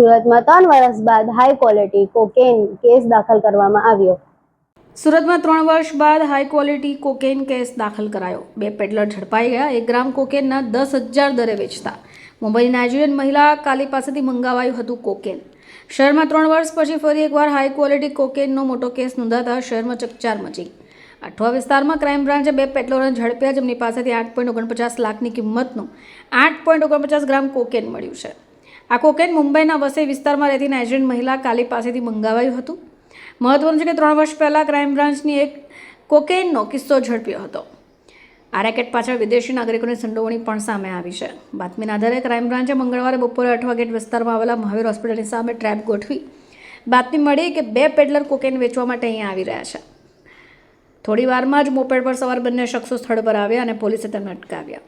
સુરતમાં ત્રણ વર્ષ બાદ હાઈ ક્વોલિટી કોકેન કેસ દાખલ કરવામાં આવ્યો. સુરતમાં ત્રણ વર્ષ બાદ હાઈ ક્વોલિટી કોકેન કેસ દાખલ કરાયો. બે પેડલર ઝડપાઈ ગયા, એક ગ્રામ કોકેનના દસ હજાર દરે વેચતા. મુંબઈની નાઇજીરિયન મહિલા કાલી પાસેથી મંગાવાયું હતું કોકેન શહેરમાં ત્રણ વર્ષ પછી ફરી એકવાર હાઈ ક્વોલિટી કોકેનનો મોટો કેસ નોંધાતા શહેરમાં ચકચાર મચી. અઠવા વિસ્તારમાં ક્રાઇમ બ્રાન્ચે બે પેટલોને ઝડપ્યા, જેમની પાસેથી આઠ પોઈન્ટ ઓગણપચાસ લાખની કિંમતનું આઠ પોઈન્ટ ઓગણપચાસ ગ્રામ કોકેન મળ્યું છે. આ કોકેન મુંબઈના વસઈ વિસ્તારમાં રહેતી નાઇજરિયન મહિલા કાલી પાસેથી મંગાવાયું હતું. મહત્વનું છે કે ત્રણ વર્ષ પહેલાં ક્રાઇમ બ્રાન્ચની એક કોકેનનો કિસ્સો ઝડપ્યો હતો. આ રેકેટ પાછળ વિદેશી નાગરિકોની સંડોવણી પણ સામે આવી છે. બાતમીના આધારે ક્રાઇમ બ્રાન્ચે મંગળવારે બપોરે અઠવા ગેટ વિસ્તારમાં આવેલા મહાવીર હોસ્પિટલની સામે ટ્રેપ ગોઠવી બાતમી મળી કે બે પેડલર કોકેન વેચવા માટે અહીંયા આવી રહ્યા છે. થોડી વારમાં જ મોપેડ પર સવાર બંને શખ્સો સ્થળ પર આવ્યા અને પોલીસે તેમને અટકાવ્યા.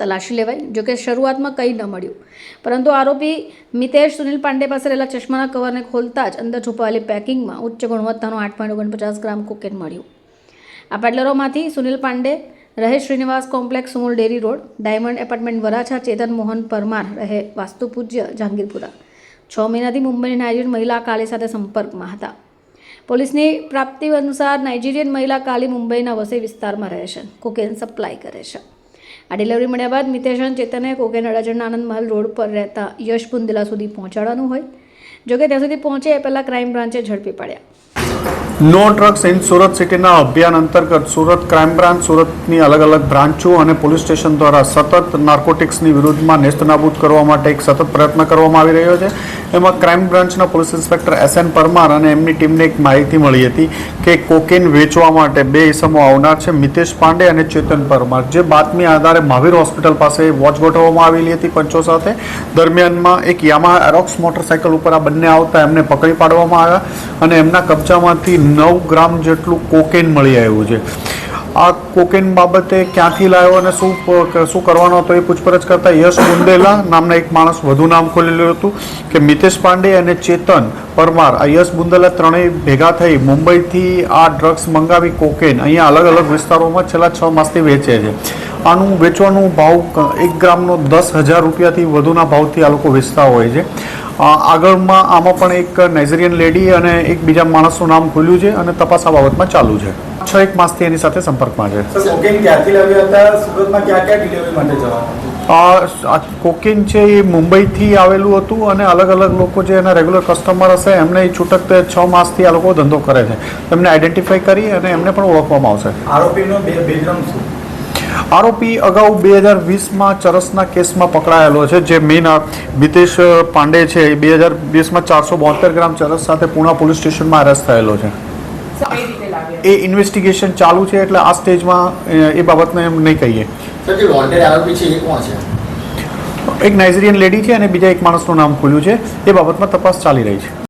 તલાશી લેવાઈ જોકે શરૂઆતમાં કંઈ ન મળ્યું. પરંતુ આરોપી મિતેશ સુનિલ પાંડે પાસે રહેલા ચશ્માના કવરને ખોલતા જ અંદર છુપાયેલી પેકિંગમાં ઉચ્ચ ગુણવત્તાનું આઠ પોઈન્ટ ઓગણપચાસ ગ્રામ કોકેન મળ્યું. આ પેડલરોમાંથી સુનિલ પાંડે, રહે Shrinivas complex Sumul dairy road, diamond apartment Varachha, Chetan Mohan Parmar, રહે વાસ્તુપૂજ્ય જહાંગીરપુરા. છ મહિનાથી મુંબઈની નાઇજીરિયન મહિલા કાલી સાથે સંપર્કમાં હતા. પોલીસની પ્રાપ્તિ અનુસાર નાઇજીરિયન મહિલા કાલી મુંબઈના વસઈ વિસ્તારમાં રહે છે. કોકેન સપ્લાય કરે છે. આ ડિલિવરી મળ્યા બાદ મિતેશન ચેતને કોકેન અડાજણના આનંદ મહલ રોડ પર રહેતા યશ બુંદલા સુધી પહોંચાડવાનું હોય. જોકે ત્યાં સુધી પહોંચે એ પહેલાં ક્રાઇમ બ્રાન્ચે ઝડપી પડ્યા. નો ડ્રગ્સ ઇન સુરત સિટીના અભિયાન અંતર્ગત સુરત ક્રાઇમ બ્રાન્ચ, સુરતની અલગ અલગ બ્રાન્ચો અને પોલીસ સ્ટેશન દ્વારા સતત નાર્કોટિક્સની વિરુદ્ધમાં નેસ્તનાબૂદ કરવા માટે એક સતત પ્રયત્ન કરવામાં આવી રહ્યો છે. એમાં ક્રાઇમ બ્રાન્ચના police inspector S N Parmar અને એમની ટીમને એક માહિતી મળી હતી કે કોકેન વેચવા માટે બે ઇસમો આવનાર છે. મિતેશ પાંડે અને ચેતન પરમાર. જે બાતમી આધારે મહાવીર હોસ્પિટલ પાસે વોચ ગોઠવવામાં આવેલી હતી પંચો સાથે. દરમિયાનમાં એક યામા એરોક્સ મોટરસાયકલ ઉપર આ બંને આવતા એમને પકડી પાડવામાં આવ્યા અને એમના કબજામાંથી નવ ગ્રામ જેટલું કોકેન મળી આવ્યું છે. આ કોકેન બાબતે ક્યાંથી લાવ્યો અને શું શું કરવાનો હતો એ પૂછપરછ કરતા યશ બુંદેલા નામના એક માણસ વધુ નામ ખોલેલું હતું કે મિતેશ પાંડે અને ચેતન પરમાર. આ યશ બુંદેલા ત્રણેય ભેગા થઈ મુંબઈથી આ ડ્રગ્સ મંગાવી કોકેન. અહીંયા અલગ અલગ વિસ્તારોમાં છેલ્લા છ માસથી વેચે છે. આનું વેચવાનું ભાવ એક ગ્રામનો દસ હજાર રૂપિયાથી વધુના ભાવથી આ લોકો વેચતા હોય છે. આગળમાં આમાં પણ એક નાઇજીરિયન લેડી અને એક બીજા માણસનું નામ ખુલ્યું છે અને તપાસ આ બાબતમાં ચાલુ છે. છ એક માસથી એની સાથે સંપર્કમાં છે. કોકિન છે એ મુંબઈથી આવેલું હતું અને અલગ અલગ લોકો જે એના રેગ્યુલર કસ્ટમર હશે એમને એ છૂટક છ માસથી આ લોકો ધંધો કરે છે. એમને આઈડેન્ટિફાઈ કરી અને એમને પણ ઓળખવામાં આવશે. આરોપીનો બેકગ્રાઉન્ડ શું? આરોપી અગાઉ બે હજાર વીસમાં ચરસના કેસમાં પકડાયેલો છે. જે મેન મિતેશ પાંડે છે એ બે હજાર વીસમાં ચારસો બોતેર ગ્રામ ચરસ સાથે પૂના પોલીસ સ્ટેશનમાં અરેસ્ટ થયેલો છે. એ ઇન્વેસ્ટિગેશન ચાલુ છે એટલે આ સ્ટેજમાં એ બાબતને એમ નહીં કહીએ. એક નાઇજીરિયન લેડી છે અને બીજા એક માણસનું નામ ખુલ્યું છે. એ બાબતમાં તપાસ ચાલી રહી છે.